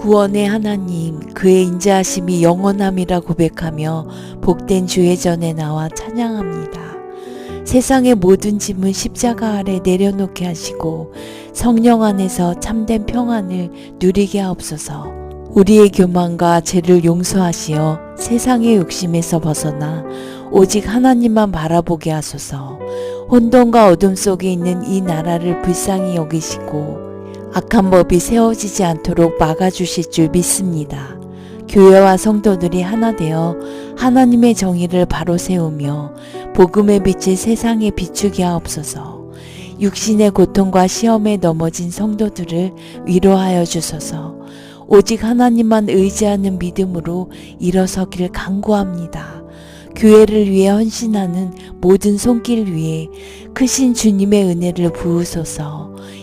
구원의 하나님, 그의 인자하심이 영원함이라 고백하며 복된 주의 전에 나와 찬양합니다. 세상의 모든 짐은 십자가 아래 내려놓게 하시고 성령 안에서 참된 평안을 누리게 하옵소서. 우리의 교만과 죄를 용서하시어 세상의 욕심에서 벗어나 오직 하나님만 바라보게 하소서. 혼돈과 어둠 속에 있는 이 나라를 불쌍히 여기시고 악한 법이 세워지지 않도록 막아주실 줄 믿습니다. 교회와 성도들이 하나 되어 하나님의 정의를 바로 세우며 복음의 빛을 세상에 비추게 하옵소서. 육신의 고통과 시험에 넘어진 성도들을 위로하여 주소서. 오직 하나님만 의지하는 믿음으로 일어서길 간구합니다. 교회를 위해 헌신하는 모든 손길 위에 크신 주님의 은혜를 부으소서.